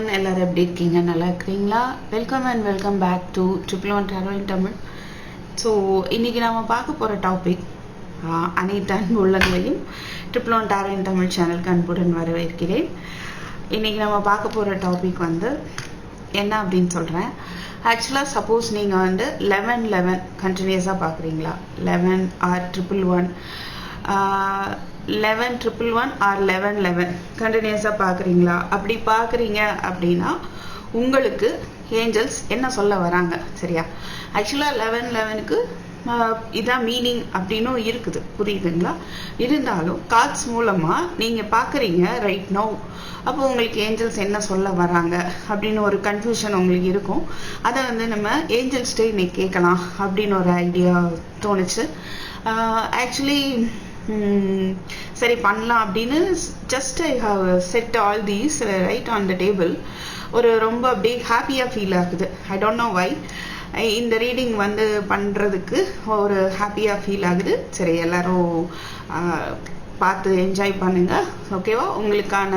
One எல்லோரும் எப்படி இருக்கீங்க? நல்லா இருக்கிறீங்களா? Welcome and welcome back to triple one travel in Tamil so இன்னைக்கு நம்ம பார்க்க போகிற டாபிக் அனைத்து அன்பு உள்ளங்களையும் triple one tarot in Tamil சேனலுக்கு அன்புடன் வரவேற்கிறேன். இன்றைக்கி நம்ம பார்க்க போகிற டாபிக் வந்து என்ன அப்படின்னு சொல்கிறேன் ஆக்சுவலாக சப்போஸ் நீங்கள் வந்து லெவன் லெவன் கண்டினியூஸாக பார்க்குறீங்களா? Eleven or triple one eleven triple one or eleven eleven கண்டினியூஸாக பார்க்குறீங்களா? அப்படி பார்க்குறீங்க அப்படின்னா உங்களுக்கு ஏஞ்சல்ஸ் என்ன சொல்ல வராங்க? சரியா? ஆக்சுவலாக லெவன் லெவனுக்கு இதான் மீனிங் அப்படின்னும் இருக்குது. புரியுதுங்களா? இருந்தாலும் கார்ட்ஸ் மூலமாக நீங்கள் பார்க்குறீங்க ரைட் நோ அப்போ உங்களுக்கு ஏஞ்சல்ஸ் என்ன சொல்ல வராங்க? அப்படின்னு ஒரு கன்ஃபியூஷன் உங்களுக்கு இருக்கும். அதை வந்து நம்ம ஏஞ்சல்ஸ்டே இன்னைக்கு கேட்கலாம் அப்படின்னு ஒரு ஐடியா தோணுச்சு. ஆக்சுவலி சரி பண்ணலாம் அப்படின்னு just I have set all these right on the table ஒரு ரொம்ப அப்படியே ஹாப்பியாக ஃபீல் ஆகுது. ஐ டோன்ட் நோ வை இந்த ரீடிங் வந்து பண்ணுறதுக்கு ஒரு ஹாப்பியாக ஃபீல் ஆகுது. சரி எல்லாரும் பார்த்து என்ஜாய் பண்ணுங்கள் ஓகேவா உங்களுக்கான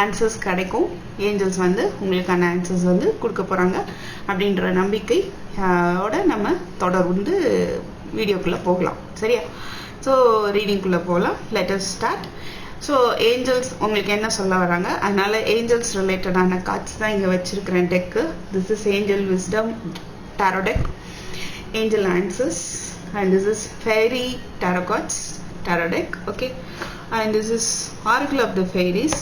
ஆன்சர்ஸ் கிடைக்கும். ஏஞ்சல்ஸ் வந்து உங்களுக்கான ஆன்சர்ஸ் வந்து கொடுக்க போகிறாங்க அப்படின்ற நம்பிக்கை ஓட நம்ம தொடர்ந்து வீடியோக்குள்ளே போகலாம். சரியா? ஸோ ரீடிங்குள்ளே போகலாம் லெட்டர் ஸ்டார்ட் ஸோ ஏஞ்சல்ஸ் உங்களுக்கு என்ன சொல்ல வராங்க? அதனால ஏஞ்சல்ஸ் ரிலேட்டடான கார்ட்ஸ் தான் இங்கே வச்சுருக்கிறேன் deck this is angel wisdom tarot deck angel answers and this is fairy tarot cards tarot deck okay and this is oracle of the fairies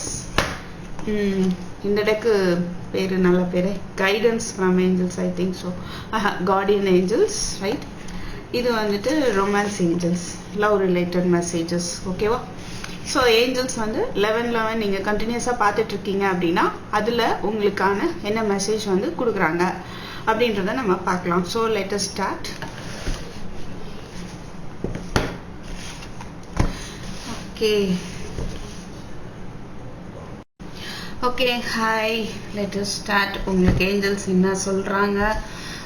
இந்த டெக்கு பேர் நல்ல பேர். Guidance from angels I think so guardian angels right இது வந்துட்டு romance angels love related messages ஓகேவா so angels வந்து eleven eleven நீங்கள் கண்டினியூஸாக பார்த்துட்டு இருக்கீங்க அப்படின்னா அதில் உங்களுக்கான என்ன மெசேஜ் வந்து கொடுக்குறாங்க அப்படின்றத நம்ம பார்க்கலாம். So latest start okay okay hi latest start உங்களுக்கு ஏஞ்சல்ஸ் என்ன சொல்கிறாங்க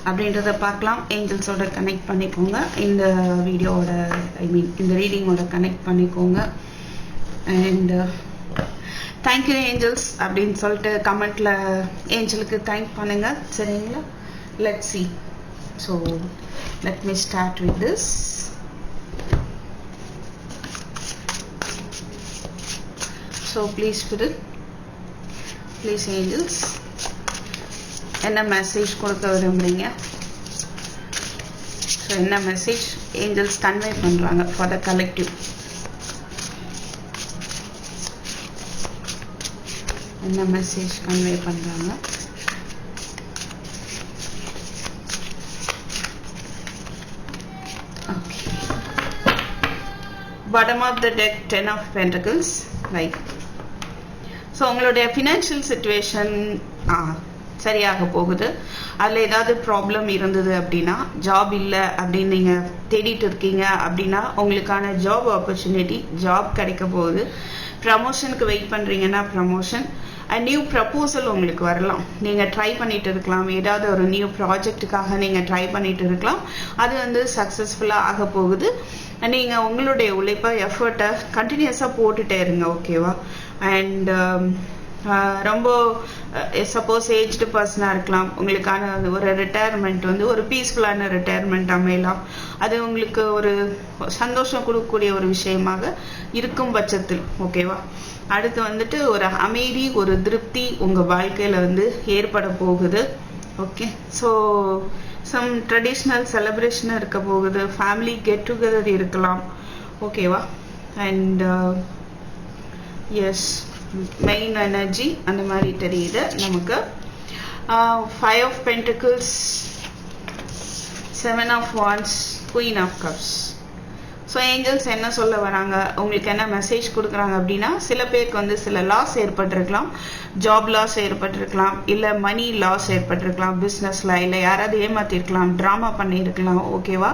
அப்படின்றத பார்க்கலாம். ஏஞ்சல்ஸோட கனெக்ட் பண்ணிக்கோங்க. இந்த வீடியோவோட ஐ மீன் இந்த ரீடிங்கோட கனெக்ட் பண்ணிக்கோங்க. அண்ட் தேங்க்யூ ஏஞ்சல்ஸ் அப்படின்னு சொல்லிட்டு கமெண்டில் ஏஞ்சலுக்கு தேங்க் பண்ணுங்க. சரிங்களா? Let see so let me start with this so please spirit please angels என்ன மெசேஜ் கொடுக்க விரும்புறீங்க? ஸோ என்ன மெசேஜ் ஏஞ்சல்ஸ் கன்வே பண்ணுறாங்க ஃபார் த கலெக்டிவ் என்ன மெசேஜ் கன்வே பண்ணுறாங்க okay bottom of the deck ten of pentacles right so உங்களுடைய financial situation சரியாக போகுது. அதில் ஏதாவது ப்ராப்ளம் இருந்தது அப்படின்னா ஜாப் இல்லை அப்படின்னு நீங்கள் தேடிட்டு இருக்கீங்க அப்படின்னா உங்களுக்கான ஜாப் ஆப்பர்ச்சுனிட்டி ஜாப் கிடைக்க போகுது. ப்ரமோஷனுக்கு வெயிட் பண்ணுறீங்கன்னா ப்ரமோஷன் அண்ட் நியூ ப்ரப்போசல் உங்களுக்கு வரலாம். நீங்கள் ட்ரை பண்ணிட்டு இருக்கலாம். ஏதாவது ஒரு நியூ ப்ராஜெக்ட்டுக்காக நீங்கள் ட்ரை பண்ணிட்டு இருக்கலாம். அது வந்து சக்ஸஸ்ஃபுல்லாக ஆக போகுது. நீங்கள் உங்களுடைய உழைப்பை எஃபர்ட்டை கண்டினியூஸாக போட்டுகிட்டே இருங்க ஓகேவா அண்ட் ரொம்ப சப்போஸ் ஏஜ்டு பர்சனாக இருக்கலாம். உங்களுக்கான ஒரு ரிட்டையர்மெண்ட் வந்து ஒரு பீஸ்ஃபுல்லான ரிட்டையர்மெண்ட் அமையலாம். அது உங்களுக்கு ஒரு சந்தோஷம் கொடுக்கக்கூடிய ஒரு விஷயமாக இருக்கும் பட்சத்தில் ஓகேவா அடுத்து வந்துட்டு ஒரு அமைதி ஒரு திருப்தி உங்கள் வாழ்க்கையில் வந்து ஏற்பட போகுது ஓகே ஸோ சம் ட்ரெடிஷ்னல் செலப்ரேஷனாக இருக்க போகுது ஃபேமிலி கெட் டுகெதர் இருக்கலாம் ஓகேவா அண்ட் எஸ் மெயின் எனர்ஜி அந்த மாதிரி தெரியுது நமக்கு. Five of pentacles seven of wands queen of cups so angels என்ன சொல்ல வராங்க? உங்களுக்கு என்ன மெசேஜ் கொடுக்குறாங்க அப்படின்னா சில பேருக்கு வந்து சில லாஸ் ஏற்பட்டிருக்கலாம். ஜாப் லாஸ் ஏற்பட்டிருக்கலாம். இல்லை மணி லாஸ் ஏற்பட்டிருக்கலாம். பிஸ்னஸில் இல்லை யாராவது ஏமாற்றிருக்கலாம் ட்ராமா பண்ணியிருக்கலாம். ஓகேவா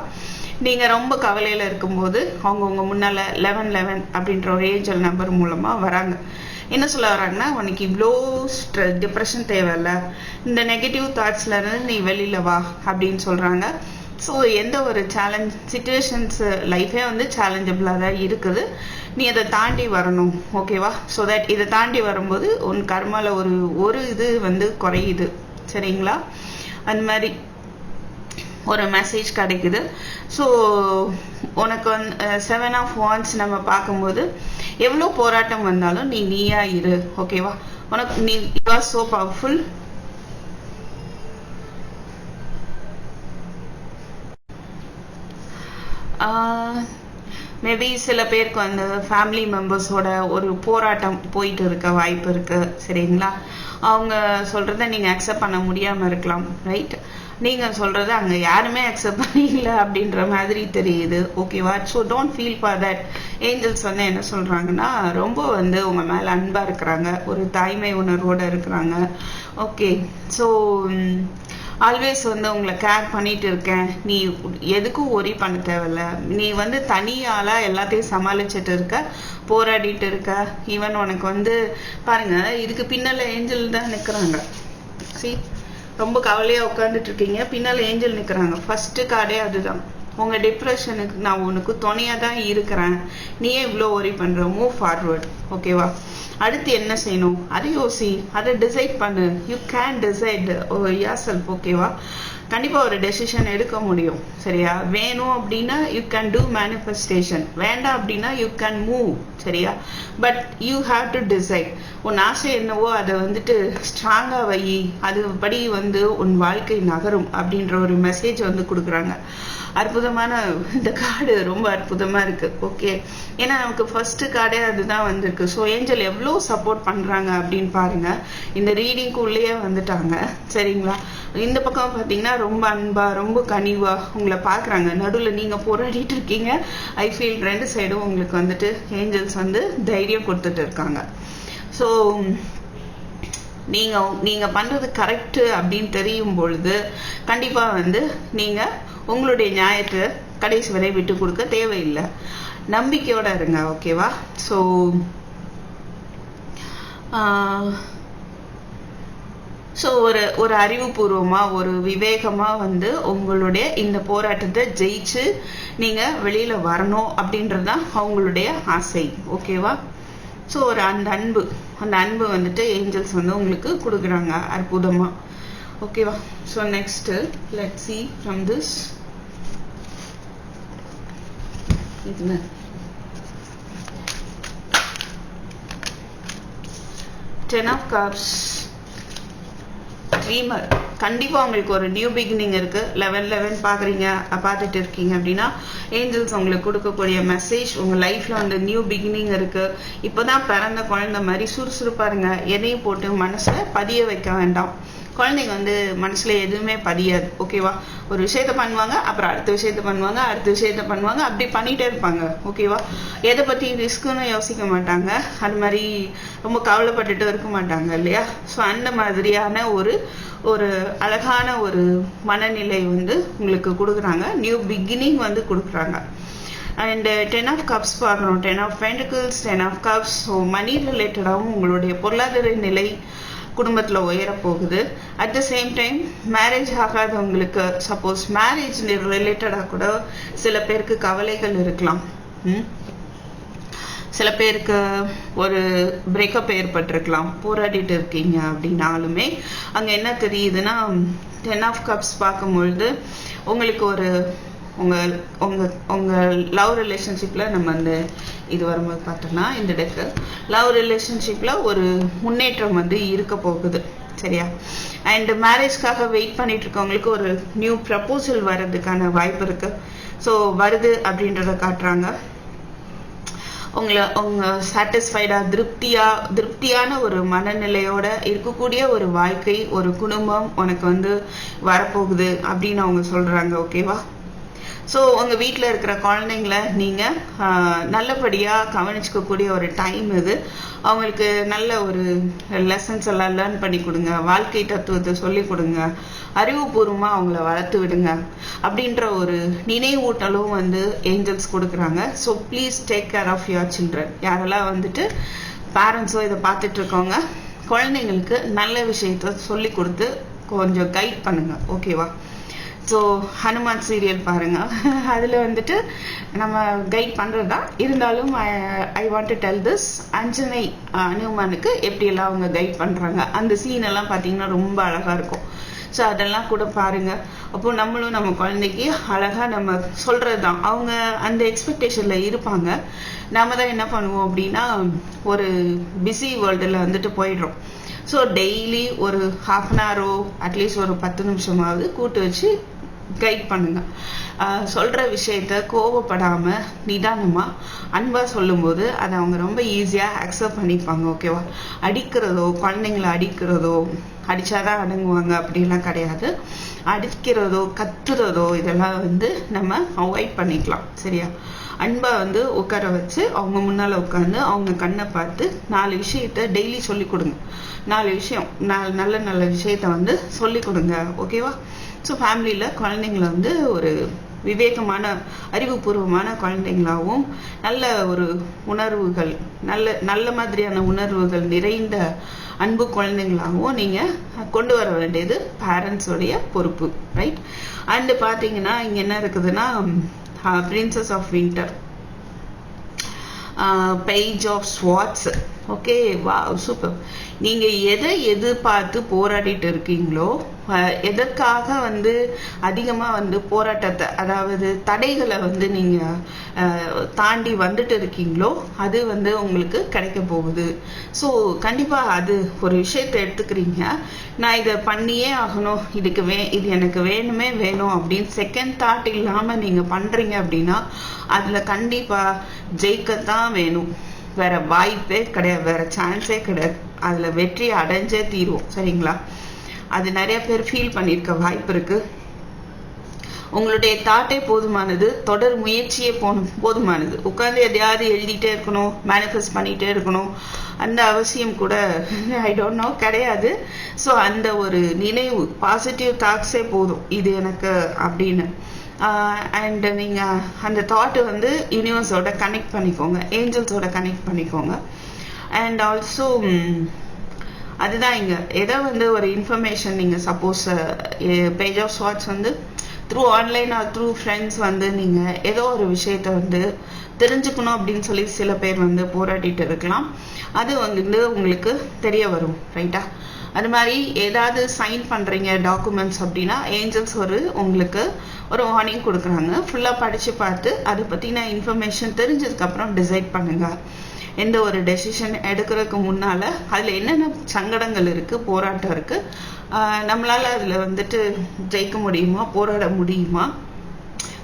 நீங்கள் ரொம்ப கவலையில் இருக்கும்போது அவங்க உங்க முன்னால் லெவன் லெவன் அப்படின்ற ஒரு ஏஞ்சல் நம்பர் மூலமாக வராங்க. என்ன சொல்ல வராங்கன்னா உனக்கு இவ்வளோ ஸ்ட்ரெ டிப்ரெஷன் தேவையில்ல. இந்த நெகட்டிவ் தாட்ஸ்லேருந்து நீ வெளியில் வா அப்படின்னு சொல்கிறாங்க ஸோ எந்த ஒரு சேலஞ்ச் சுச்சுவேஷன்ஸ் லைஃபே வந்து சேலஞ்சபிளாக தான் இருக்குது. நீ அதை தாண்டி வரணும் ஓகேவா ஸோ தட் இதை தாண்டி வரும்போது உன் கர்மாவில் ஒரு ஒரு இது வந்து குறையுது. சரிங்களா? அந்த மாதிரி ஒரு மெசேஜ் கிடைக்குது. ஸோ உனக்கு வந்து செவன் ஆஃப் வான்ஸ் நம்ம பார்க்கும்போது எவ்வளோ போராட்டம் வந்தாலும் நீ நீயா இரு ஓகேவா உனக்கு நீ you are so powerful maybe சில பேருக்கு வந்து ஃபேமிலி மெம்பர்ஸோட ஒரு போராட்டம் போயிட்டு இருக்க வாய்ப்பு இருக்கு சரிங்களா? அவங்க சொல்றத நீங்க அக்செப்ட் பண்ண முடியாம இருக்கலாம் ரைட் நீங்கள் சொல்கிறது அங்கே யாருமே அக்செப்ட் பண்ணல அப்படின்ற மாதிரி தெரியுது. ஓகேவா so don't feel for that angels வந்து என்ன சொல்கிறாங்கன்னா ரொம்ப வந்து உங்கள் மேலே அன்பாக இருக்கிறாங்க. ஒரு தாய்மை உணர்வோடு இருக்கிறாங்க. ஓகே ஸோ ஆல்வேஸ் வந்து உங்களை கேர் பண்ணிட்டு இருக்கேன். நீ எதுக்கும் ஒரி பண்ண தேவையில்ல. நீ வந்து தனியால் எல்லாத்தையும் சமாளிச்சுட்டு இருக்க. போராடிட்டு இருக்க. ஈவன் உனக்கு வந்து பாருங்க இதுக்கு பின்னால் ஏஞ்சல் தான் நிற்கிறாங்க சி ரொம்ப கவலையாக உட்காந்துட்டு இருக்கீங்க பின்னால் ஏஞ்சல் நிற்கிறாங்க ஃபஸ்ட்டு கார்டே அதுதான். உங்கள் டிப்ரெஷனுக்கு நான் உனக்கு துணையாக தான் இருக்கிறேன். நீயே இவ்வளோ ஒரி பண்ணுற மூவ் ஃபார்வர்ட் ஓகேவா அடுத்து என்ன செய்யணும்? அதை யோசி. அதை டிசைட் பண்ணு. You can decide yourself ஓகேவா கண்டிப்பாக ஒரு டெசிஷன் எடுக்க முடியும் சரியா? வேணும் அப்படின்னா யூ கேன் டூ மேனிஃபெஸ்டேஷன் வேண்டாம் அப்படின்னா யூ கேன் மூவ் சரியா? But you have to decide உன் ஆசை என்னவோ அதை வந்துட்டு ஸ்ட்ராங்காக வை. அதுபடி வந்து உன் வாழ்க்கை நகரும் அப்படின்ற ஒரு மெசேஜ் வந்து கொடுக்குறாங்க. அற்புதமான இந்த கார்டு ரொம்ப அற்புதமாக இருக்குது ஓகே ஏன்னா நமக்கு ஃபஸ்ட்டு கார்டே அதுதான் வந்திருக்கு. ஸோ ஏஞ்சல் எவ்வளோ சப்போர்ட் பண்ணுறாங்க அப்படின்னு பாருங்க. இந்த ரீடிங்க்கு உள்ளேயே வந்துட்டாங்க. சரிங்களா? இந்த பக்கம் பார்த்தீங்கன்னா ரொம்ப அன்பா ரொம்ப கனிவா உங்களை பார்க்குறாங்க. நடுவில் நீங்க போராடிட்டு இருக்கீங்க. ஐ ஃபீல் ரெண்டு சைடும் உங்களுக்கு வந்துட்டு ஏஞ்சல்ஸ் வந்து தைரியம் கொடுத்துட்டு இருக்காங்க. ஸோ நீங்கள் நீங்க பண்றது கரெக்ட் அப்படின்னு தெரியும் பொழுது கண்டிப்பா வந்து நீங்க உங்களுடைய நியாயத்தை கடைசி வரை விட்டு கொடுக்க தேவையில்லை. நம்பிக்கையோட இருங்க ஓகேவா ஸோ ஸோ ஒரு ஒரு அறிவுபூர்வமாக ஒரு விவேகமாக வந்து உங்களுடைய இந்த போராட்டத்தை ஜெயிச்சு நீங்கள் வெளியில் வரணும் அப்படின்றது தான் அவங்களுடைய ஆசை. ஓகேவா ஸோ ஒரு அந்த அன்பு அந்த அன்பு வந்துட்டு ஏஞ்சல்ஸ் வந்து உங்களுக்கு கொடுக்குறாங்க அற்புதமாக ஓகேவா so next let see from this இதுல. டென் ஆஃப் கப்ஸ் ட்ரீமர் கண்டிப்பாக உங்களுக்கு ஒரு நியூ பிகினிங் இருக்கு. லெவன் லெவன் பார்க்குறீங்க பார்த்துட்டு இருக்கீங்க அப்படின்னா ஏஞ்சல்ஸ் உங்களுக்கு கொடுக்கக்கூடிய மெசேஜ் உங்கள் லைஃப்பில் வந்து நியூ பிகினிங் இருக்கு. இப்பதான் பிறந்த குழந்தை மாதிரி சுறுசுறுப்பா இருங்க. எதையும் போட்டு மனசில் பதிய வைக்க வேண்டாம். குழந்தைங்க வந்து மனசில் எதுவுமே பதியாது ஓகேவா ஒரு விஷயத்த பண்ணுவாங்க அப்புறம் அடுத்த விஷயத்த பண்ணுவாங்க அடுத்த விஷயத்த பண்ணுவாங்க அப்படி பண்ணிகிட்டே இருப்பாங்க ஓகேவா எதை பற்றி ரிஸ்க்குன்னு யோசிக்க மாட்டாங்க அது மாதிரி ரொம்ப கவலைப்பட்டுட்டு இருக்க மாட்டாங்க இல்லையா? ஸோ அந்த மாதிரியான ஒரு ஒரு அழகான ஒரு மனநிலை வந்து உங்களுக்கு கொடுக்குறாங்க நியூ பிகினிங் வந்து கொடுக்குறாங்க. அண்ட் டென் ஆஃப் கப்ஸ் பார்க்குறோம் ten of pentacles ten of cups so money ரிலேட்டடாகவும் உங்களுடைய பொருளாதார நிலை குடும்பத்தில் உயரப்போகுது போகுது. At the same time marriage ஆகாதவங்களுக்கு suppose marriage ரிலேட்டடாக கூட சில பேருக்கு கவலைகள் இருக்கலாம். சில பேருக்கு ஒரு பிரேக்கப் ஏற்பட்டிருக்கலாம். போராடிட்டு இருக்கீங்க அப்படின்னாலுமே அங்கே என்ன தெரியுதுன்னா டென் ஆஃப் கப்ஸ் பார்க்கும்பொழுது உங்களுக்கு ஒரு உங்கள் உங்கள் உங்கள் லவ் ரிலேஷன்ஷிப்பில் நம்ம அந்த இது வரும்போது பார்த்தோம்னா இந்த டெக்கு லவ் ரிலேஷன்ஷிப்பில் ஒரு முன்னேற்றம் வந்து இருக்க போகுது. சரியா? அண்டு மேரேஜ்க்காக வெயிட் பண்ணிட்டு இருக்கவங்களுக்கு ஒரு நியூ ப்ரப்போசல் வர்றதுக்கான வாய்ப்பு இருக்கு. ஸோ வருது அப்படின்றத காட்டுறாங்க. உங்களை உங்க சாட்டிஸ்ஃபைடா திருப்தியா திருப்தியான ஒரு மனநிலையோட இருக்கக்கூடிய ஒரு வாழ்க்கை ஒரு குடும்பம் உனக்கு வந்து வரப்போகுது அப்படின்னு அவங்க சொல்றாங்க ஓகேவா ஸோ உங்கள் வீட்டில் இருக்கிற குழந்தைங்கள நீங்கள் நல்லபடியாக கவனிச்சுக்கக்கூடிய ஒரு டைம் இது. அவங்களுக்கு நல்ல ஒரு லெசன்ஸ் எல்லாம் லேர்ன் பண்ணி கொடுங்க. வாழ்க்கை தத்துவத்தை சொல்லி கொடுங்க. அறிவுபூர்வமாக அவங்கள வளர்த்து விடுங்க. அப்படின்ற ஒரு நினைவூட்டலும் வந்து ஏஞ்சல்ஸ் கொடுக்குறாங்க. So please take care of your children யாரெல்லாம் வந்துட்டு பேரண்ட்ஸோ இதை பார்த்துட்டு இருக்கவங்க குழந்தைங்களுக்கு நல்ல விஷயத்த சொல்லி கொடுத்து கொஞ்சம் கைட் பண்ணுங்கள் ஓகேவா ஸோ ஹனுமான் சீரியல் பாருங்க. அதில் வந்துட்டு நம்ம கைட் பண்ணுறது தான் இருந்தாலும் I want to tell this Anjana ஹனுமானுக்கு எப்படியெல்லாம் அவங்க கைட் பண்ணுறாங்க அந்த சீன் எல்லாம் பார்த்தீங்கன்னா ரொம்ப அழகாக இருக்கும். ஸோ அதெல்லாம் கூட பாருங்க. அப்போ நம்மளும் நம்ம குழந்தைக்கு அழகாக நம்ம சொல்கிறது தான் அவங்க அந்த எக்ஸ்பெக்டேஷனில் இருப்பாங்க. நாம தான் என்ன பண்ணுவோம் அப்படின்னா ஒரு பிஸி வேர்ல்டில் வந்துட்டு போயிடுறோம். ஸோ டெய்லி ஒரு ஹாஃப் அன் ஹவரோ அட்லீஸ்ட் ஒரு பத்து நிமிஷமாவது கூட்டு வச்சு கைட் பண்ணுங்க. சொல்கிற விஷயத்த கோவப்படாமல் நிதானமாக அன்பாக சொல்லும்போது அதை அவங்க ரொம்ப ஈஸியாக அக்செப்ட் பண்ணிப்பாங்க ஓகேவா அடிக்கிறதோ குழந்தைங்களை அடிக்கிறதோ அடித்தாதான் அடங்குவாங்க அப்படிலாம் கிடையாது. அடிக்கிறதோ கத்துறதோ இதெல்லாம் வந்து நம்ம அவாய்ட் பண்ணிக்கலாம் சரியா? அன்பாக வந்து உட்கார வச்சு அவங்க முன்னால் உட்காந்து அவங்க கண்ணை பார்த்து நாலு விஷயத்த டெய்லி சொல்லி கொடுங்க. நாலு விஷயம் நாலு நல்ல நல்ல விஷயத்த வந்து சொல்லி கொடுங்க ஓகேவா ஸோ ஃபேமிலியில் குழந்தைங்களை வந்து ஒரு விவேகமான அறிவுபூர்வமான குழந்தைங்களாகவும் நல்ல ஒரு உணர்வுகள் நல்ல நல்ல மாதிரியான உணர்வுகள் நிறைந்த அன்பு குழந்தைங்களாகவும் நீங்கள் கொண்டு வர வேண்டியது பேரண்ட்ஸோடைய பொறுப்பு ரைட் அண்டு பார்த்தீங்கன்னா இங்கே என்ன இருக்குதுன்னா princess of winter page of swords okay வா சூப்பர் நீங்கள் எதை எதிர்பார்த்து போராடிட்டு இருக்கீங்களோ எதற்காக வந்து அதிகமாக வந்து போராட்டத்தை அதாவது தடைகளை வந்து நீங்கள் தாண்டி வந்துட்டு இருக்கீங்களோ அது வந்து உங்களுக்கு கிடைக்க போகுது. ஸோ கண்டிப்பாக அது ஒரு விஷயத்தை எடுத்துக்கிறீங்க. நான் இதை பண்ணியே ஆகணும். இதுக்கு வே இது எனக்கு வேணுமே வேணும் அப்படின்னு செகண்ட் தாட் இல்லாமல் நீங்கள் பண்ணுறீங்க அப்படின்னா அதில் கண்டிப்பாக ஜெயிக்கத்தான் வேணும். வேற வாய்ப்பே கிடையாது. வேற சான்ஸே கிடையாது. அதில் வெற்றி அடைஞ்சே தீருவோம். சரிங்களா? அது நிறைய பேர் ஃபீல் பண்ணியிருக்க வாய்ப்பு இருக்கு. உங்களுடைய தாட்டே போதுமானது தொடர் முயற்சியே போகணும் போதுமானது. உட்காந்து எதையாவது எழுதிட்டே இருக்கணும் மேனிஃபெஸ்ட் பண்ணிகிட்டே இருக்கணும். அந்த அவசியம் கூட ஐ டோன்ட் நோ கிடையாது. ஸோ அந்த ஒரு நினைவு பாசிட்டிவ் தாட்ஸே போதும். இது எனக்கு அப்படின்னு. அண்ட் நீங்கள் அந்த தாட்டை வந்து யூனிவர்ஸோட கனெக்ட் பண்ணிக்கோங்க. ஏஞ்சல்ஸோட கனெக்ட் பண்ணிக்கோங்க. அண்ட் ஆல்சோ அதுதான் இங்க. எதை வந்து ஒரு இன்ஃபர்மேஷன் நீங்க சப்போஸ் பேஜ் ஆஃப் ஷார்ட்ஸ் வந்து through online or through friends வந்து நீங்க ஏதோ ஒரு விஷயத்த வந்து தெரிஞ்சுக்கணும் அப்படின்னு சொல்லி சில பேர் வந்து போராடிட்டு இருக்கலாம். அது வந்து உங்களுக்கு தெரிய வரும் ரைட்டா அது மாதிரி ஏதாவது சைன் பண்ணுறீங்க டாக்குமெண்ட்ஸ் அப்படின்னா ஏஞ்சல்ஸ் ஒரு உங்களுக்கு ஒரு வார்னிங் கொடுக்குறாங்க. ஃபுல்லாக படித்து பார்த்து அதை பற்றின இன்ஃபர்மேஷன் தெரிஞ்சதுக்கப்புறம் டிசைட் பண்ணுங்கள் எந்த ஒரு டெசிஷன் எடுக்கிறதுக்கு முன்னால் அதில் என்னென்ன சங்கடங்கள் இருக்குது போராட்டம் இருக்குது நம்மளால் அதில் வந்துட்டு ஜெயிக்க முடியுமா போராட முடியுமா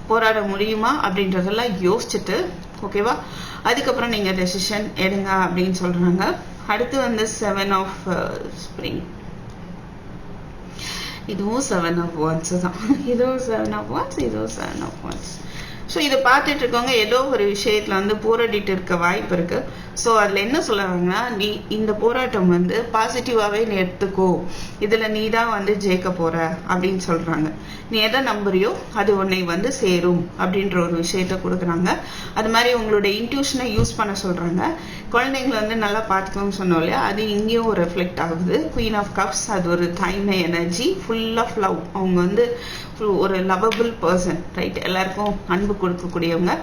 போராட முடியுமா அப்படின்றதெல்லாம் யோசிச்சுட்டு ஓகேவா அதுக்கப்புறம் நீங்கள் டெசிஷன் எடுங்க அப்படின்னு சொல்கிறாங்க அடுத்து வந்து செவன் ஆஃப் ஸ்ப்ரிங் இதுவும் செவன் ஆஃப் ஒன்ஸ் தான். இதுவும் செவன் ஆஃப் ஒன்ஸ் இதுவும் செவன் ஆஃப் ஒன்ஸ் ஸோ இதை பார்த்துட்டு இருக்கவங்க ஏதோ ஒரு விஷயத்தில் வந்து போராடிட்டு இருக்க வாய்ப்பு இருக்கு. ஸோ அதில் என்ன சொல்லுவாங்கன்னா நீ இந்த போராட்டம் வந்து பாசிட்டிவாகவே நீ எடுத்துக்கோ. இதில் நீ தான் வந்து ஜெயிக்க போற அப்படின்னு சொல்கிறாங்க நீ எதை நம்புறியோ அது உன்னை வந்து சேரும் அப்படின்ற ஒரு விஷயத்த கொடுக்குறாங்க. அது மாதிரி உங்களோட இன்ட்யூஷனை யூஸ் பண்ண சொல்கிறாங்க குழந்தைங்களை வந்து நல்லா பார்த்துக்கோங்க சொன்னோம் இல்லையா? அது இங்கேயும் ஒரு ஆகுது. குயின் ஆஃப் கப்ஸ் அது ஒரு தாய்மை எனர்ஜி ஃபுல் ஆஃப் லவ் அவங்க வந்து ஒரு லவபிள் பர்சன் ரைட் எல்லாருக்கும் அன்பு கொடுக்கக்கூடியவங்க.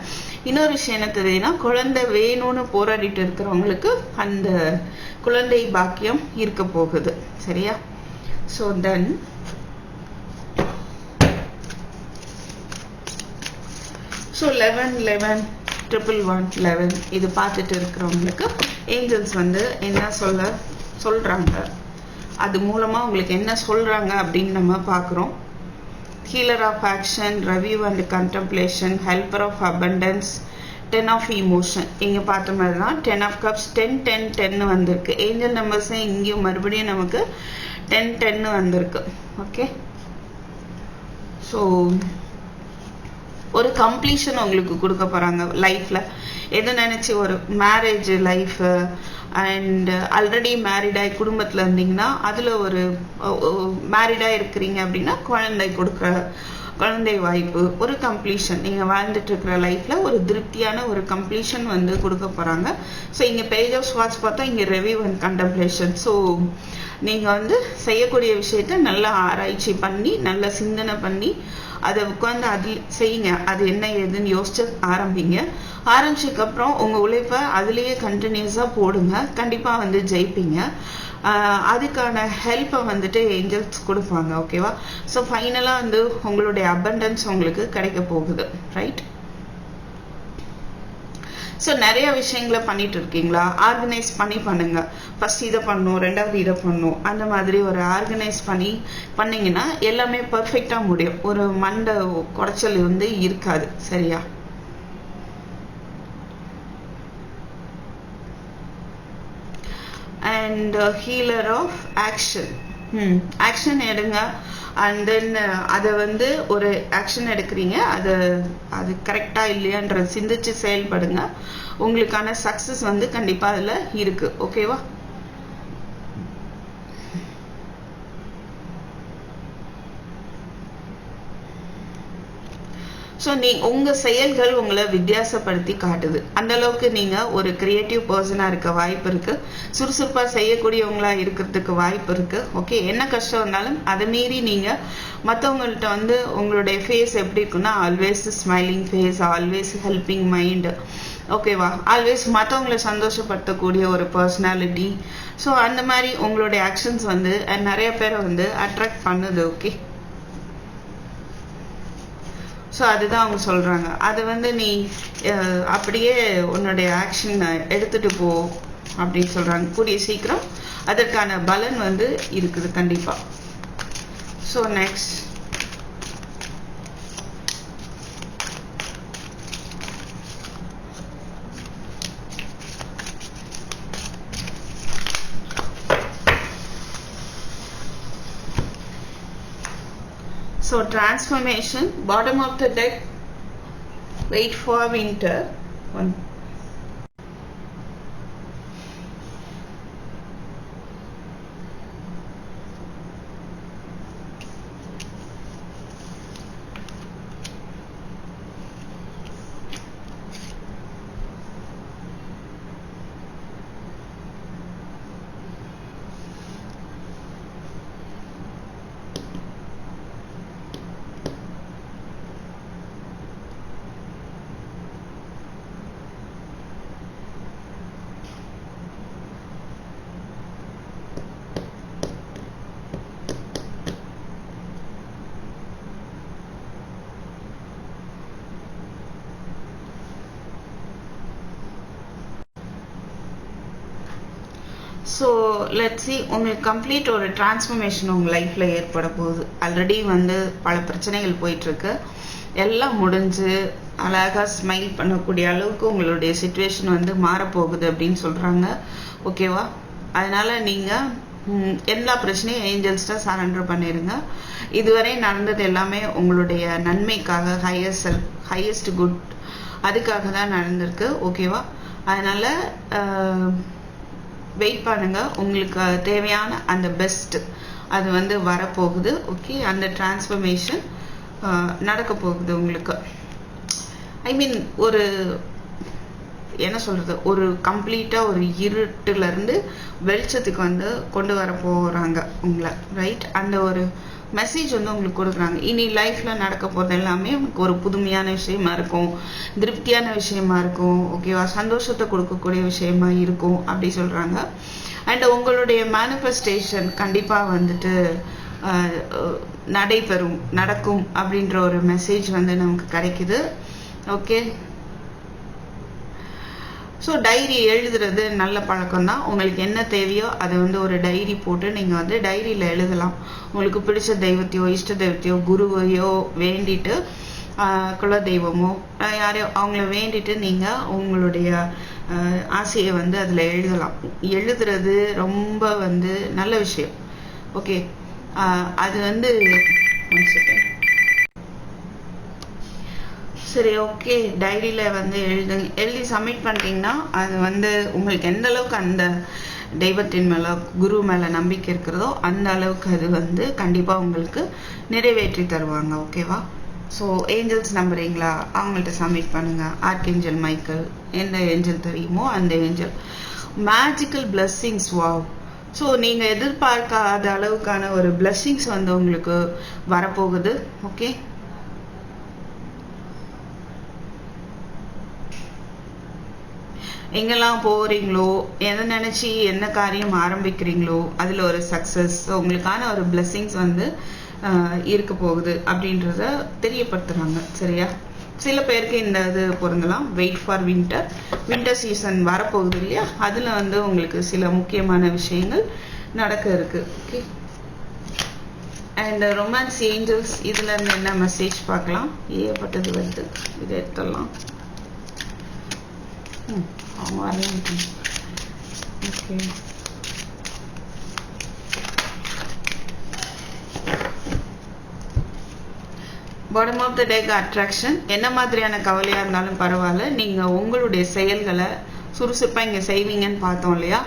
இன்னொரு விஷயம் என்ன தெரியுதுன்னா குழந்தை வேணும்னு போராடிட்டு இருக்கிறவங்களுக்கு அந்த குழந்தை பாக்கியம் இருக்க போகுது. சரியா? So then so eleven eleven triple one eleven இது பார்த்துட்டு இருக்கிறவங்களுக்கு ஏஞ்சல்ஸ் வந்து என்ன சொல்ல சொல்றாங்க. அது மூலமா உங்களுக்கு என்ன சொல்றாங்க அப்படின்னு நம்ம பார்க்குறோம். Healer of action review and contemplation helper of abundance ten of emotion இங்கே பார்த்த மாதிரி தான் ten of cups ten ten டென்னு வந்திருக்கு ஏஞ்சல் நம்பர்ஸே இங்கேயும் மறுபடியும் நமக்கு டென் டென்னு வந்திருக்கு. ஓகே ஸோ ஒரு கம்ப்ளீஷன் உங்களுக்கு கொடுக்க போகிறாங்க லைஃப்பில் எதை நினச்சி ஒரு மேரேஜ் லைஃப் அண்ட் ஆல்ரெடி மேரிடாகி குடும்பத்தில் இருந்தீங்கன்னா அதில் ஒரு மேரிடாக இருக்கிறீங்க அப்படின்னா குழந்தை கொடுக்க குழந்தை வாய்ப்பு ஒரு கம்ப்ளீஷன் நீங்கள் வாழ்ந்துட்டு இருக்கிற லைஃப்பில் ஒரு திருப்தியான ஒரு கம்ப்ளீஷன் வந்து கொடுக்க போகிறாங்க ஸோ இங்கே பேஜ் ஆஃப் ஸ்வாட்ஸ் பார்த்தா இங்கே ரெவியூ அண்ட் கண்டம்ப்ளேஷன் ஸோ நீங்கள் வந்து செய்யக்கூடிய விஷயத்த நல்லா ஆராய்ச்சி பண்ணி நல்லா சிந்தனை பண்ணி அதை உட்காந்து அதில் செய்யுங்க. அது என்ன ஏதுன்னு யோசிச்சு ஆரம்பிங்க. ஆரம்பிச்சதுக்கப்புறம் உங்கள் உழைப்பை அதுலேயே கண்டினியூஸாக போடுங்க. கண்டிப்பாக வந்து ஜெயிப்பீங்க. அதுக்கான ஹெல்ப்பை வந்துட்டு ஏஞ்சல்ஸ் கொடுப்பாங்க ஓகேவா ஸோ ஃபைனலாக வந்து உங்களுடைய அபண்டன்ஸ் உங்களுக்கு கிடைக்க போகுது ரைட் ஸோ நிறைய விஷயங்களை பண்ணிட்டு இருக்கீங்களா ஆர்கனைஸ் பண்ணி பண்ணுங்க. ஃபர்ஸ்ட் இதை பண்ணும் ரெண்டாவது இதை பண்ணும். அந்த மாதிரி ஒரு ஆர்கனைஸ் பண்ணி பண்ணீங்கன்னா எல்லாமே பர்ஃபெக்டாக முடியும். ஒரு மண்டை குடைச்சல் வந்து இருக்காது. சரியா? And healer of action action எடுங்க. அண்ட் தென் அதை வந்து ஒரு ஆக்ஷன் எடுக்கிறீங்க. அது அது கரெக்டாக இல்லையான்ற சிந்திச்சு செயல்படுங்க. உங்களுக்கான சக்ஸஸ் வந்து கண்டிப்பாக அதில் இருக்கு. ஓகேவா ஸோ நீ உங்கள் செயல்கள் உங்களை வித்தியாசப்படுத்தி காட்டுது. அந்த அளவுக்கு நீங்கள் ஒரு கிரியேட்டிவ் பர்சனாக இருக்க வாய்ப்பு இருக்குது சுறுசுறுப்பாக செய்யக்கூடியவங்களாக இருக்கிறதுக்கு வாய்ப்பு இருக்குது ஓகே என்ன கஷ்டம் இருந்தாலும் அதை மீறி நீங்கள் மற்றவங்கள்ட்ட வந்து உங்களுடைய ஃபேஸ் எப்படி இருக்குன்னா always smiling face always helping mind ஓகேவா ஆல்வேஸ் மற்றவங்களை சந்தோஷப்படுத்தக்கூடிய ஒரு பர்சனாலிட்டி ஸோ அந்த மாதிரி உங்களுடைய ஆக்ஷன்ஸ் வந்து நிறைய பேரை வந்து அட்ராக்ட் பண்ணுது. ஓகே ஸோ அதுதான் அவங்க சொல்கிறாங்க அது வந்து நீ அப்படியே உன்னுடைய ஆக்ஷன் எடுத்துகிட்டு போ அப்படின்னு சொல்கிறாங்க கூடிய சீக்கிரம் அதற்கான பலன் வந்து இருக்குது கண்டிப்பாக so next So transformation, bottom of the deck, wait for winter. One. So let see உங்களுக்கு கம்ப்ளீட் ஒரு டிரான்ஸ்ஃபர்மேஷன் உங்கள் லைஃப்பில் ஏற்பட போகுது. ஆல்ரெடி வந்து பல பிரச்சனைகள் போயிட்டுருக்கு. எல்லாம் முடிஞ்சு அழகாக ஸ்மைல் பண்ணக்கூடிய அளவுக்கு உங்களுடைய சுச்சுவேஷன் வந்து மாறப்போகுது அப்படின்னு சொல்கிறாங்க ஓகேவா அதனால் நீங்கள் எல்லா பிரச்சனையும் ஏஞ்சல்ஸ்ட சரண்டர் பண்ணிடுங்க இதுவரை நடந்தது எல்லாமே உங்களுடைய நன்மைக்காக ஹையஸ்ட் செல் ஹையஸ்ட் குட் அதுக்காக தான் நடந்திருக்கு. ஓகேவா அதனால் வெயிட் பண்ணுங்கள் உங்களுக்கு தேவையான அந்த பெஸ்ட் அது வந்து வரப்போகுது. ஓகே அந்த டிரான்ஸ்ஃபர்மேஷன் நடக்க போகுது உங்களுக்கு. ஐ மீன் ஒரு என்ன சொல்கிறது ஒரு கம்ப்ளீட்டாக ஒரு இருட்டுலேருந்து வெளிச்சத்துக்கு வந்து கொண்டு வர போகிறாங்க உங்களை. ரைட் அந்த ஒரு மெசேஜ் வந்து உங்களுக்கு கொடுக்குறாங்க. இனி லைஃப்பில் நடக்க போகிறது எல்லாமே உங்களுக்கு ஒரு புதுமையான விஷயமா இருக்கும். திருப்தியான விஷயமா இருக்கும். ஓகேவா சந்தோஷத்தை கொடுக்கக்கூடிய விஷயமா இருக்கும் அப்படி சொல்கிறாங்க அண்ட் உங்களுடைய மேனிஃபெஸ்டேஷன் கண்டிப்பாக வந்துட்டு நடைபெறும் நடக்கும் அப்படின்ற ஒரு மெசேஜ் வந்து நமக்கு கிடைக்குது. ஓகே ஸோ டைரி எழுதுறது நல்ல பழக்கம் தான் உங்களுக்கு என்ன தேவையோ அதை வந்து ஒரு டைரி போட்டு நீங்கள் வந்து டைரியில் எழுதலாம். உங்களுக்கு பிடிச்ச தெய்வத்தையோ இஷ்ட தெய்வத்தையோ குருவையோ வேண்டிட்டு குல தெய்வமோ யாரையோ அவங்கள வேண்டிட்டு நீங்கள் உங்களுடைய ஆசையை வந்து அதில் எழுதலாம். எழுதுறது ரொம்ப வந்து நல்ல விஷயம். ஓகே அது வந்து ஒன் செகண்ட் சரி ஓகே டைரியில் வந்து எழுதுங்க எழுதி சப்மிட் பண்ணிட்டீங்கன்னா அது வந்து உங்களுக்கு எந்த அளவுக்கு அந்த தெய்வத்தின் மேலே குரு மேலே நம்பிக்கை இருக்கிறதோ அந்த அளவுக்கு அது வந்து கண்டிப்பாக உங்களுக்கு நிறைவேற்றி தருவாங்க ஓகேவா ஸோ ஏஞ்சல்ஸ் நம்புறீங்களா? அவங்கள்ட்ட சப்மிட் பண்ணுங்கள் ஆர்கேஞ்சல் மைக்கேல் எந்த ஏஞ்சல் தெரியுமோ அந்த angel magical blessings wow so நீங்கள் எதிர்பார்க்காத அளவுக்கான ஒரு பிளஸ்ஸிங்ஸ் வந்து உங்களுக்கு வரப்போகுது ஓகே எங்கெல்லாம் போகிறீங்களோ எதை நினச்சி என்ன காரியம் ஆரம்பிக்கிறீங்களோ அதில் ஒரு சக்ஸஸ் உங்களுக்கான ஒரு பிளெஸ்ஸிங்ஸ் வந்து இருக்க போகுது அப்படின்றத தெரியப்படுத்துகிறாங்க சரியா? சில பேருக்கு இந்த இது பொருந்தலாம். Wait for winter winter season வரப்போகுது இல்லையா? அதில் வந்து உங்களுக்கு சில முக்கியமான விஷயங்கள் நடக்க இருக்கு ஓகே அண்ட் ரொமான்ஸ் ஏஞ்சல்ஸ் இதுலேருந்து என்ன மெசேஜ் பார்க்கலாம்? ஏற்பட்டது வருது. இதை எடுத்துடலாம். ம், அவங்க வரலாம் okay bottom of the deck attraction என்ன மாதிரியான கவலையாக இருந்தாலும் பரவாயில்ல. நீங்கள் உங்களுடைய செயல்களை சுறுசுறுப்பாக இங்கே செய்வீங்கன்னு பார்த்தோம் இல்லையா?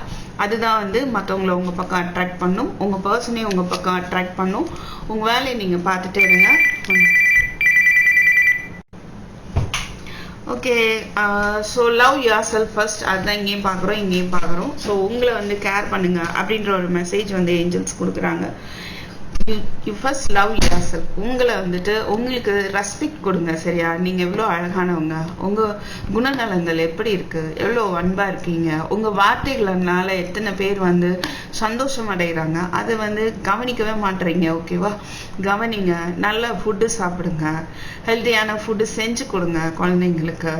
அதுதான் வந்து மற்றவங்கள உங்கள் பக்கம் அட்ராக்ட் பண்ணும். உங்கள் பர்சனையும் உங்கள் பக்கம் அட்ராக்ட் பண்ணும். உங்கள் வேலையை நீங்கள் பார்த்துட்டே இருங்க. Okay so love yourself first அதுதான் இங்கேயும் பார்க்குறோம் இங்கேயும் பார்க்குறோம். ஸோ உங்களை வந்து கேர் பண்ணுங்க அப்படின்ற ஒரு மெசேஜ் வந்து ஏஞ்சல்ஸ் கொடுக்குறாங்க. You you first love yourself உங்களை வந்துட்டு உங்களுக்கு ரெஸ்பெக்ட் கொடுங்க சரியா? நீங்கள் எவ்வளோ அழகானவங்க. உங்கள் குணநலங்கள் எப்படி இருக்குது எவ்வளோ அன்பாக இருக்கீங்க? உங்கள் வார்த்தைகளனால எத்தனை பேர் வந்து சந்தோஷம் அடைகிறாங்க? அதை வந்து கவனிக்கவே மாட்டுறீங்க ஓகேவா கவனிங்க. நல்ல ஃபுட்டு சாப்பிடுங்க. ஹெல்த்தியான ஃபுட்டு செஞ்சு கொடுங்க குழந்தைங்களுக்கு.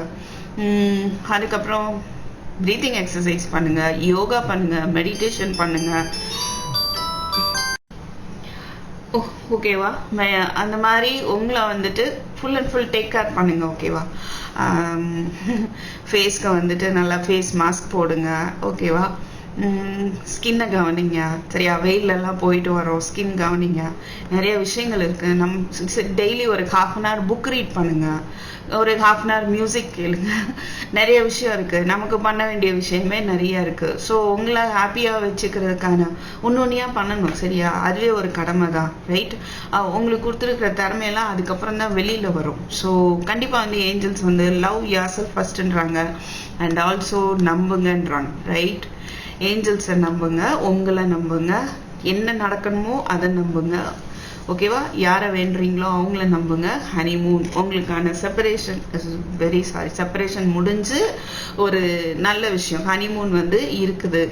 அதுக்கப்புறம் ப்ரீத்திங் எக்ஸசைஸ் பண்ணுங்கள் யோகா பண்ணுங்கள் மெடிடேஷன் பண்ணுங்கள் Oh, ஓகேவா அந்த மாதிரி உங்களை வந்துட்டு full and full take care பண்ணுங்க ஓகேவா ஃபேஸ்க்கு வந்துட்டு நல்லா ஃபேஸ் மாஸ்க் போடுங்க ஓகேவா ஸ்கின்னை கவனிங்க. சரியா? வெயிலெல்லாம் போயிட்டு வரோம். ஸ்கின் கவனிங்க. நிறைய விஷயங்கள் இருக்குது நம் டெய்லி ஒரு half an hour book read பண்ணுங்க. ஒரு ஹாஃப் அன் ஹவர் மியூசிக் கேளுங்க. நிறைய விஷயம் இருக்குது நமக்கு பண்ண வேண்டிய விஷயமே நிறைய இருக்குது ஸோ உங்களை ஹாப்பியாக வச்சுக்கிறதுக்கான ஒன்னொன்னியா பண்ணணும். சரியா? அதுவே ஒரு கடமை தான். ரைட் உங்களுக்கு கொடுத்துருக்கிற திறமையெல்லாம் அதுக்கப்புறம் தான் வெளியில் வரும். ஸோ கண்டிப்பாக வந்து ஏஞ்சல்ஸ் வந்து லவ் யார் செல்ஃப் ஃபஸ்ட்டுன்றாங்க அண்ட் ஆல்சோ நம்புங்கன்றாங்க. ரைட் ஏஞ்சல்ஸை நம்புங்க உங்களை நம்புங்க. என்ன நடக்கணுமோ அதை நம்புங்க. ஓகேவா யாரை வேண்டுறீங்களோ அவங்கள நம்புங்க. ஹனிமூன் உங்களுக்கான செப்பரேஷன் வெரி சாரி செப்பரேஷன் முடிஞ்சு ஒரு நல்ல விஷயம். ஹனிமூன் வந்து இருக்குது.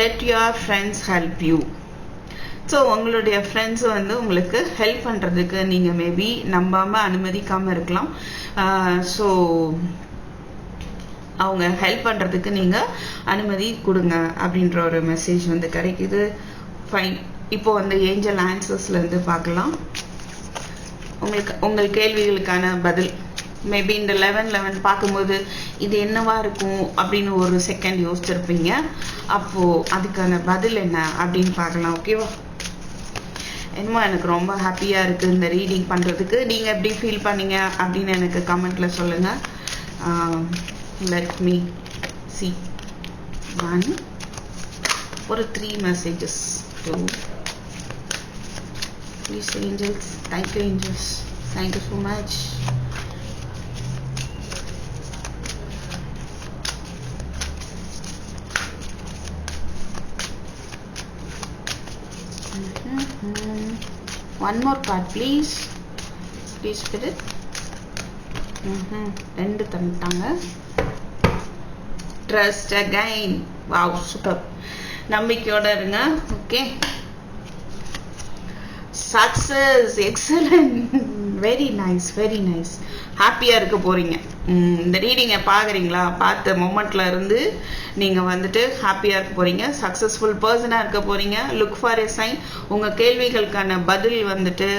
Let your friends help you so உங்களுடைய ஃப்ரெண்ட்ஸ் வந்து உங்களுக்கு ஹெல்ப் பண்ணுறதுக்கு நீங்கள் மேபி நம்பாமல் அனுமதிக்காமல் இருக்கலாம். ஸோ அவங்க ஹெல்ப் பண்ணுறதுக்கு நீங்கள் அனுமதி கொடுங்க அப்படின்ற ஒரு மெசேஜ் வந்து கிடைக்குது. ஃபைன் இப்போ வந்து ஏஞ்சல் ஆன்சர்ஸ்லேருந்து பார்க்கலாம். உங்களுக்கு உங்கள் கேள்விகளுக்கான பதில். மேபி இந்த லெவன் லெவன் பார்க்கும்போது இது என்னவா இருக்கும் அப்படின்னு ஒரு செகண்ட் யோசிச்சிருப்பீங்க. அப்போது அதுக்கான பதில் என்ன அப்படின்னு பார்க்கலாம் ஓகேவா என்னமோ எனக்கு ரொம்ப ஹாப்பியாக இருக்குது இந்த ரீடிங் பண்ணுறதுக்கு நீங்கள் எப்படி ஃபீல் பண்ணீங்க அப்படின்னு எனக்கு கமெண்ட்டில் சொல்லுங்கள் லெட் மீ சி ஒன் ஒரு three messages too please angels thank you angels thank you so much one more card please please ரெண்டு தந்துட்டாங்க ட்ரஸ்ட் அகைன் வாவ் சூப்பர் நம்பிக்கையோட இருங்க okay success excellent very nice very nice ஹாப்பியாக இருக்க போகிறீங்க இந்த ரீடிங்கை பார்க்குறீங்களா பார்த்த மொமெண்ட்டில் இருந்து நீங்கள் வந்துட்டு ஹாப்பியாக இருக்க போகிறீங்க சக்ஸஸ்ஃபுல் பர்சனாக இருக்க போகிறீங்க லுக் ஃபார் எ சைன் உங்கள் கேள்விகளுக்கான பதில் வந்துட்டு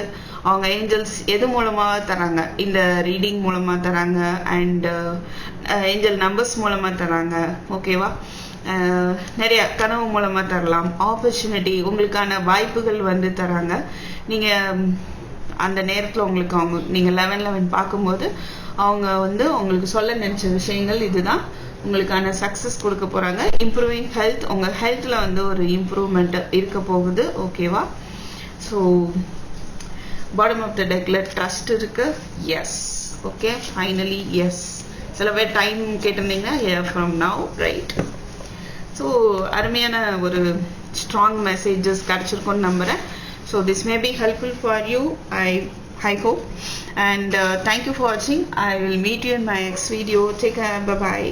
அவங்க ஏஞ்சல்ஸ் எது மூலமாக தராங்க? இந்த ரீடிங் மூலமாக தராங்க அண்ட் ஏஞ்சல் நம்பர்ஸ் மூலமாக தராங்க. ஓகேவா நிறைய கனவு மூலமாக தரலாம். ஆப்பர்ச்சுனிட்டி உங்களுக்கான வாய்ப்புகள் வந்து தராங்க. நீங்கள் அந்த நேரத்தில் உங்களுக்கு அவங்க நீங்கள் லெவன் லெவன் பார்க்கும்போது அவங்க வந்து உங்களுக்கு சொல்ல நினச்ச விஷயங்கள் இதுதான். உங்களுக்கான சக்ஸஸ் கொடுக்க போகிறாங்க இம்ப்ரூவிங் ஹெல்த் உங்கள் ஹெல்த்தில் வந்து ஒரு இம்ப்ரூவ்மெண்ட் இருக்க போகுது. ஓகேவா ஸோ பாட்டம் ஆஃப் த டெக்கில் ட்ரஸ்ட் இருக்கு. எஸ் ஓகே ஃபைனலி எஸ் சில பேர் டைம் கேட்டிருந்தீங்கன்னா ஃப்ரம் நவ் ரைட் ஸோ அருமையான ஒரு ஸ்ட்ராங் மெசேஜஸ் கிடச்சிருக்கோன்னு நம்புகிறேன் so this may be helpful for you I I hope and uh, for வாட்சிங் I will meet you in my next video take bye